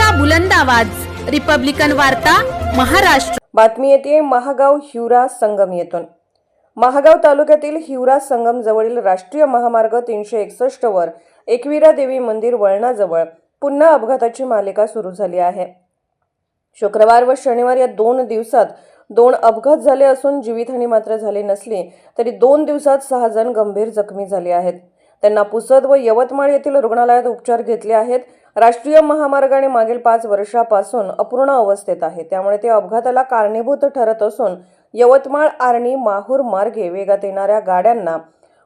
लोकशाहीचा बुलंद आवाज. रिपब्लिकन वार्ता महाराष्ट्र. बातमी येते महागाव हिवरा संगम येथून. महागाव तालुक्यातील हिवरा संगम जवळील राष्ट्रीय महामार्ग तीनशे एकसष्ट वर एकविरा देवी मंदिर वळणाजवळ पुन्हा अपघाताची मालिका सुरू झाली आहे. शुक्रवार व शनिवार या दोन दिवसात दोन अपघात झाले असून जीवितहानी मात्र झाली नसली तरी दोन दिवसात सहा जण गंभीर जखमी झाले आहेत. त्यांना पुसद व यवतमाळ येथील रुग्णालयात उपचार घेतले आहेत. राष्ट्रीय महामार्गाने मागील पाच वर्षापासून अपूर्ण अवस्थेत आहे. त्यामुळे ते अपघाताला कारणीभूत ठरत असून यवतमाळ आर्णी माहूर मार्गे वेगात येणाऱ्या गाड्यांना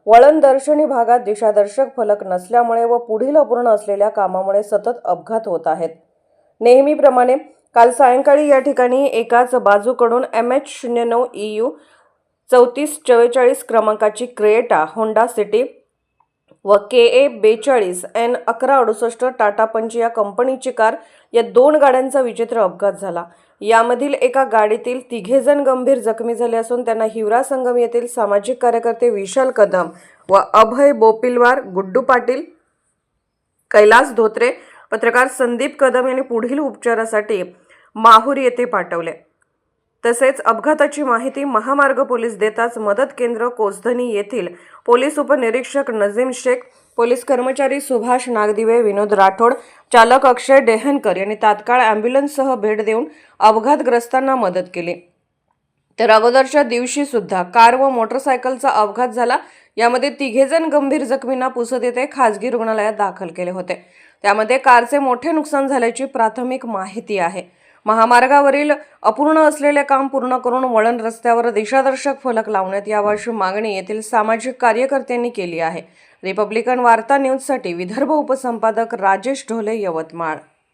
वळणदर्शनी भागात दिशादर्शक फलक नसल्यामुळे व पुढील अपूर्ण असलेल्या कामामुळे सतत अपघात होत आहेत. नेहमीप्रमाणे काल सायंकाळी या ठिकाणी एकाच बाजूकडून एम एच शून्य नऊ ई यू चौतीस चव्वेचाळीस क्रमांकाची क्रिएटा होंडा सिटी व के ए बेचाळीस एन अकरा अडुसष्ट टाटा पंच या कंपनीची कार या दोन गाड्यांचा विचित्र अपघात झाला. यामधील एका गाडीतील तिघेजण गंभीर जखमी झाले असून त्यांना हिवरा संगम येथील सामाजिक कार्यकर्ते विशाल कदम व अभय बोपिलवार गुड्डू पाटील कैलास धोत्रे पत्रकार संदीप कदम यांनी पुढील उपचारासाठी माहूर येथे पाठवले. तसेच अपघाताची माहिती महामार्ग पोलीस देताच मदत केंद्र कोसधनी येथील पोलीस उपनिरीक्षक नजीम शेख पोलीस कर्मचारी सुभाष नागदिवे विनोद राठोड चालक अक्षय डेहनकर यांनी तात्काळ अँब्युलन्ससह भेट देऊन अपघातग्रस्तांना मदत केली. तर अगोदरच्या दिवशी सुद्धा कार व मोटरसायकलचा अपघात झाला. यामध्ये तिघेजण गंभीर जखमींना पुसद येथे खासगी रुग्णालयात दाखल केले होते. त्यामध्ये कारचे मोठे नुकसान झाल्याची प्राथमिक माहिती आहे. महामार्गावरील अपूर्ण असलेले काम पूर्ण करून वळण रस्त्यावर दिशादर्शक फलक लावण्यात यावा अशी मागणी येथील सामाजिक कार्यकर्त्यांनी केली आहे. रिपब्लिकन वार्ता न्यूजसाठी विदर्भ उपसंपादक राजेश ढोले यवतमाळ.